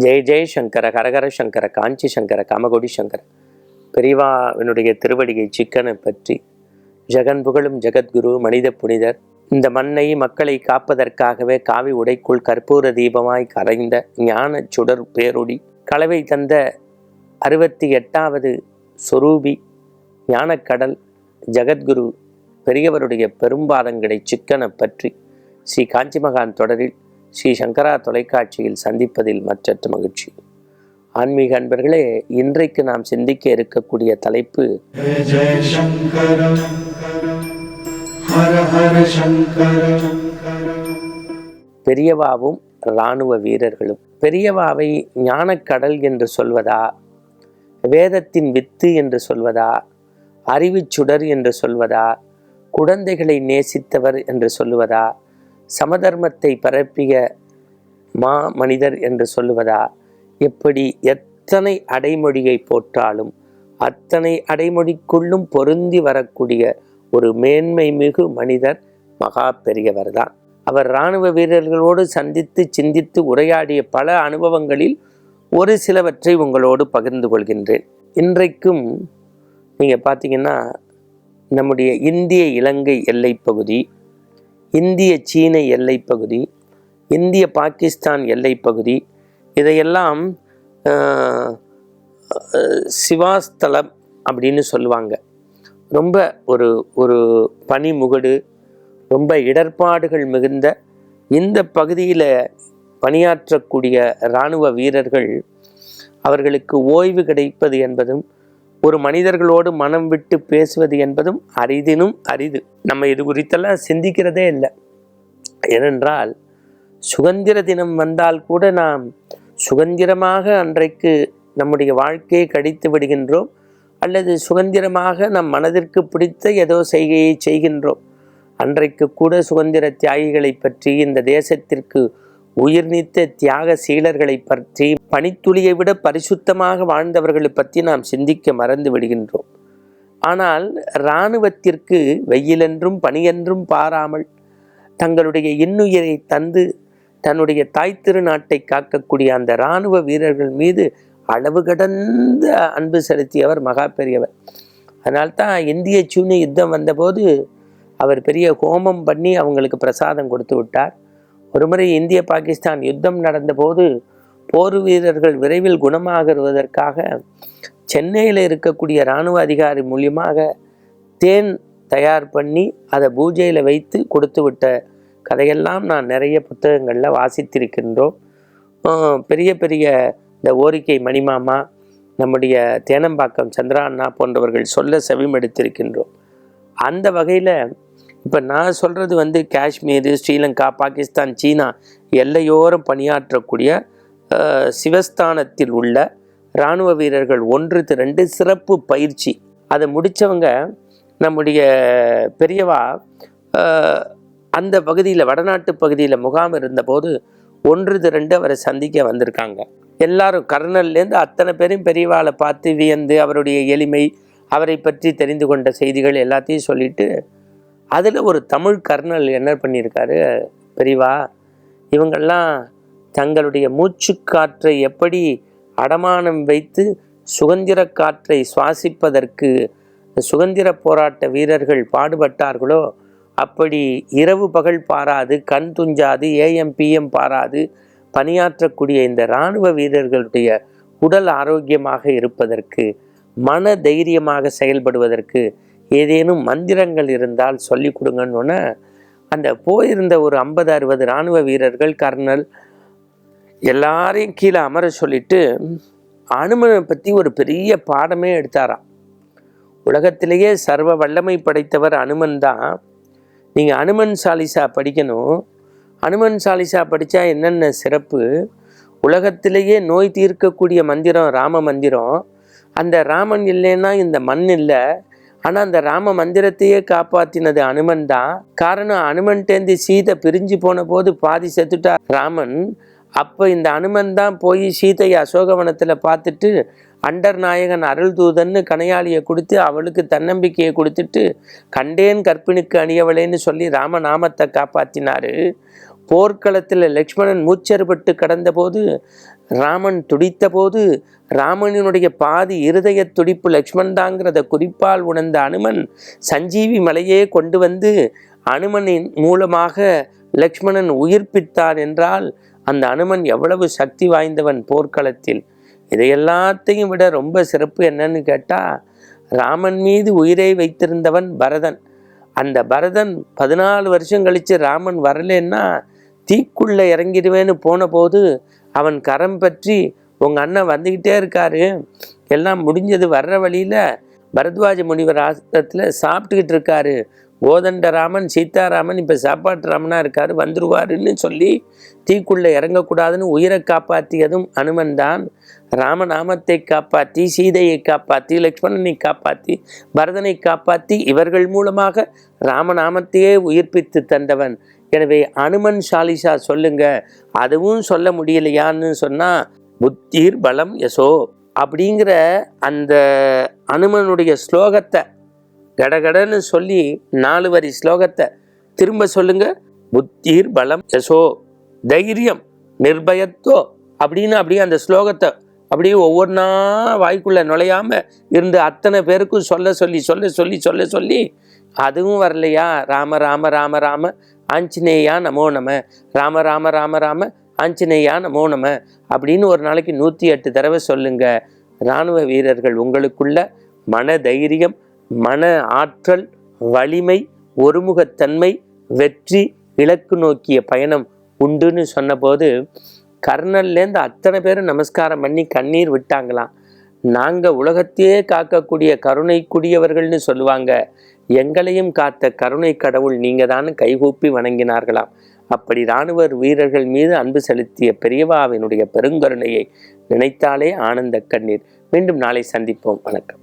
ஜெய ஜெய சங்கர ஹரஹர சங்கர காஞ்சி சங்கர காமகோடி சங்கர. பெரியவாவினுடைய திருவடியை சிக்கனை பற்றி ஜெகன் புகழும் ஜெகத்குரு மனித புனிதர் இந்த மண்ணை மக்களை காப்பதற்காகவே காவி உடைக்குள் கற்பூர தீபமாய் கரைந்த ஞான சுடர் பேரொடி கலவை தந்த அறுபத்தி எட்டாவது சொரூபி ஞானக்கடல் ஜெகத்குரு பெரியவருடைய பெரும்பாதங்களை சிக்கனை பற்றி ஸ்ரீ காஞ்சிமகான் தொடரில் ஸ்ரீ சங்கரா தொலைக்காட்சியில் சந்திப்பதில் மற்றற்ற மகிழ்ச்சி. ஆன்மீக அன்பர்களே இன்றைக்கு நாம் சிந்திக்க இருக்கக்கூடிய தலைப்பு பெரியவாவும் இராணுவ வீரர்களும். பெரியவாவை ஞானக்கடல் என்று சொல்வதா? வேதத்தின் வித்து என்று சொல்வதா? அறிவுச்சுடர் என்று சொல்வதா? குழந்தைகளை நேசித்தவர் என்று சொல்லுவதா சமதர்மத்தை பரப்பிய மா மனிதர் என்று சொல்லுவதா? எப்படி எத்தனை அடைமொழியை போற்றாலும் அத்தனை அடைமொழிக்குள்ளும் பொருந்தி வரக்கூடிய ஒரு மேன்மை மிகு மனிதர் மகா பெரியவர் தான் அவர் இராணுவ வீரர்களோடு சந்தித்து சிந்தித்து உரையாடிய பல அனுபவங்களில் ஒரு சிலவற்றை உங்களோடு பகிர்ந்து கொள்கின்றேன். இன்றைக்கும் நீங்கள் பார்த்தீங்கன்னா நம்முடைய இந்திய இலங்கை எல்லைப்பகுதி இந்திய சீன எல்லைப்பகுதி இந்திய பாகிஸ்தான் எல்லைப்பகுதி இதையெல்லாம் சிவாஸ்தலம் அப்படின்னு சொல்லுவாங்க. ரொம்ப ஒரு ஒரு பனிமுகடு ரொம்ப இடர்பாடுகள் மிகுந்த இந்த பகுதியில் பணியாற்றக்கூடிய இராணுவ வீரர்கள் அவர்களுக்கு ஓய்வு கிடைப்பது என்பதும் ஒரு மனிதர்களோடு மனம் விட்டு பேசுவது என்பதும் அரிதினும் அரிது. நம்ம இது குறித்தெல்லாம் சிந்திக்கிறதே இல்லை. ஏனென்றால் சுதந்திர தினம் வந்தால் கூட நாம் சுதந்திரமாக அன்றைக்கு நம்முடைய வாழ்க்கையை கழித்து விடுகின்றோம் அல்லது சுதந்திரமாக நம் மனதிற்கு பிடித்த ஏதோ செய்கையை செய்கின்றோம். அன்றைக்கு கூட சுதந்திர தியாகிகளை பற்றி இந்த தேசத்திற்கு உயிர் நீத்த தியாக சீலர்களை பற்றி பனித்துளியை விட பரிசுத்தமாக வாழ்ந்தவர்களை பற்றி நாம் சிந்திக்க மறந்து விடுகின்றோம். ஆனால் இராணுவத்திற்கு வெயிலென்றும் பனியென்றும் பாராமல் தங்களுடைய இன்னுயிரை தந்து தன்னுடைய தாய் திருநாட்டை காக்கக்கூடிய அந்த இராணுவ வீரர்கள் மீது அளவு கடந்த அன்பு செலுத்தியவர் மகா பெரியவர். அதனால்தான் இந்திய சூனிய யுத்தம் வந்தபோது அவர் பெரிய ஹோமம் பண்ணி அவங்களுக்கு பிரசாதம் கொடுத்து விட்டார். ஒருமுறை இந்திய பாகிஸ்தான் யுத்தம் நடந்தபோது போர் வீரர்கள் விரைவில் குணமாகிறதற்காக சென்னையில் இருக்கக்கூடிய இராணுவ அதிகாரி மூலியமாக தேன் தயார் பண்ணி அதை பூஜையில் வைத்து கொடுத்து விட்ட கதையெல்லாம் நான் நிறைய புத்தகங்களில் வாசித்திருக்கின்றோம். பெரிய பெரிய இந்த ஓரிக்கை மணிமாமா நம்முடைய தேனம்பாக்கம் சந்திரா அண்ணா போன்றவர்கள் சொல்ல செவிமடுத்திருக்கின்றோம். அந்த வகையில் இப்போ நான் சொல்கிறது வந்து காஷ்மீர் ஸ்ரீலங்கா பாகிஸ்தான் சீனா எல்லையோரம் பணியாற்றக்கூடிய சிவஸ்தானத்தில் உள்ள இராணுவ வீரர்கள் ஒன்று ரெண்டு சிறப்பு பயிற்சி. அதை முடித்தவங்க நம்முடைய பெரியவா அந்த பகுதியில் வடநாட்டு பகுதியில் முகாம் இருந்தபோது ஒன்று ரெண்டு அவரை சந்திக்க வந்திருக்காங்க. எல்லாரும் கர்னல்லேருந்து அத்தனை பேரும் பெரியவாளை பார்த்து வியந்து அவருடைய எளிமை அவரை பற்றி தெரிந்து கொண்ட செய்திகள் எல்லாத்தையும் சொல்லிட்டு அதில் ஒரு தமிழ் கர்னல் என்ன பண்ணியிருக்காரு? பெரியவா இவங்கெல்லாம் தங்களுடைய மூச்சுக்காற்றை எப்படி அடமானம் வைத்து சுதந்திர காற்றை சுவாசிப்பதற்கு சுதந்திர போராட்ட வீரர்கள் பாடுபட்டார்களோ அப்படி இரவு பகல் பாராது கண் துஞ்சாது ஏஎம்பிஎம் பாராது பணியாற்றக்கூடிய இந்த இராணுவ வீரர்களுடைய உடல் ஆரோக்கியமாக இருப்பதற்கு மன தைரியமாக செயல்படுவதற்கு ஏதேனும் மந்திரங்கள் இருந்தால் சொல்லி கொடுங்கன்னு அந்த போயிருந்த ஒரு ஐம்பது அறுபது இராணுவ வீரர்கள் கர்னல் எல்லாரையும் கீழே அமர சொல்லிட்டு அனுமனை பற்றி ஒரு பெரிய பாடமே எடுத்தாராம். உலகத்திலேயே சர்வ வல்லமை படைத்தவர் அனுமன் தான். நீங்கள் அனுமன் சாலிசா படிக்கணும். அனுமன் சாலிசா படித்தா என்னென்ன சிறப்பு? உலகத்திலேயே நோய் தீர்க்கக்கூடிய மந்திரம் ராம மந்திரம். அந்த ராமன் இல்லைன்னா இந்த மண் இல்லை. ஆனால் அந்த ராம மந்திரத்தையே காப்பாற்றினது அனுமன் தான். காரணம் அனுமன்டேந்து சீதை பிரிஞ்சு போன போது பாதி செத்துட்டா ராமன். அப்போ இந்த அனுமன் தான் போய் சீதையை அசோகவனத்தில் பார்த்துட்டு அண்டர் நாயகன் அருள் தூதன்னு கனையாளியை கொடுத்து அவளுக்கு தன்னம்பிக்கையை கொடுத்துட்டு கண்டேன் கற்பிணிக்கு அணியவளேன்னு சொல்லி ராமநாமத்தை காப்பாற்றினாரு போர்க்களத்தில் லக்ஷ்மணன் மூச்சறுபட்டு கடந்தபோது ராமன் துடித்த போது ராமனினுடைய பாதி இருதய துடிப்பு லக்ஷ்மன் தாங்கிறத குறிப்பால் உணர்ந்த அனுமன் சஞ்சீவி மலையே கொண்டு வந்து அனுமனின் மூலமாக லக்ஷ்மணன் உயிர்ப்பித்தான் என்றால் அந்த அனுமன் எவ்வளவு சக்தி வாய்ந்தவன் போர்க்களத்தில்? இதை எல்லாத்தையும் விட ரொம்ப சிறப்பு என்னன்னு கேட்டால் ராமன் மீது உயிரை வைத்திருந்தவன் பரதன். அந்த பரதன் பதினாலு வருஷம் கழித்து ராமன் வரலன்னா தீக்குள்ளே இறங்கிடுவேன்னு போன போது அவன் கரம் பற்றி உங்கள் அண்ணன் வந்துக்கிட்டே இருக்காரு. எல்லாம் முடிஞ்சது வர்ற வழியில் பரத்வாஜ முனிவர் ஆசிரத்தில் சாப்பிட்டுக்கிட்டு இருக்காரு. கோதண்டராமன் சீதாராமன் இப்போ சாப்பாட்டு ராமனாக இருக்காரு வந்துருவாருன்னு சொல்லி தீக்குள்ளே இறங்கக்கூடாதுன்னு உயிரை காப்பாற்றியதும் அனுமன் தான். ராமநாமத்தை காப்பாற்றி சீதையை காப்பாற்றி லக்ஷ்மணனை காப்பாற்றி பரதனை காப்பாற்றி இவர்கள் மூலமாக ராமநாமத்தையே உயிர்ப்பித்து தந்தவன். எனவே அனுமன் சாலிசா சொல்லுங்க அதுவும் சொல்ல முடியலையான்னு சொன்னால் புத்திர் பலம் யசோ அப்படிங்கிற அந்த அனுமனுடைய ஸ்லோகத்தை கடகடன்னு சொல்லி நாலு வரி ஸ்லோகத்தை திரும்ப சொல்லுங்க புத்திர் பலம் யசோ தைரியம் நிர்பயத்தோ அப்படின்னு அப்படியே அந்த ஸ்லோகத்தை அப்படியே ஒவ்வொன்றா வாய்க்குள்ளே நுழையாமல் இருந்து அத்தனை பேருக்கும் சொல்ல சொல்லி சொல்ல சொல்லி சொல்ல சொல்லி அதுவும் வரலையா? ராம ராம ராம ராம ஆஞ்சநேயா நமோ நம. ராம ராம ராம ராம. ஆஞ்சநேயா நமோ நம. அப்படின்னு ஒரு நாளைக்கு நூற்றி எட்டு தடவை சொல்லுங்க. இராணுவ வீரர்கள் உங்களுக்குள்ள மன தைரியம் மன ஆற்றல் வலிமை ஒருமுகத்தன்மை வெற்றி இலக்கு நோக்கிய பயணம் உண்டுன்னு சொன்னபோது கர்னல்லேருந்து அத்தனை பேரும் நமஸ்காரம் பண்ணி கண்ணீர் விட்டாங்களாம். நாங்கள் உலகத்தையே காக்கக்கூடிய கருணைக்குடியவர்கள்னு சொல்லுவாங்க. எங்களையும் காத்த கருணை கடவுள் நீங்கதான் கைகூப்பி வணங்கினார்களாம். அப்படி இராணுவர் வீரர்கள் மீது அன்பு செலுத்திய பெரியவாவினுடைய பெருங்கருணையை நினைத்தாலே ஆனந்த கண்ணீர். மீண்டும் நாளை சந்திப்போம். வணக்கம்.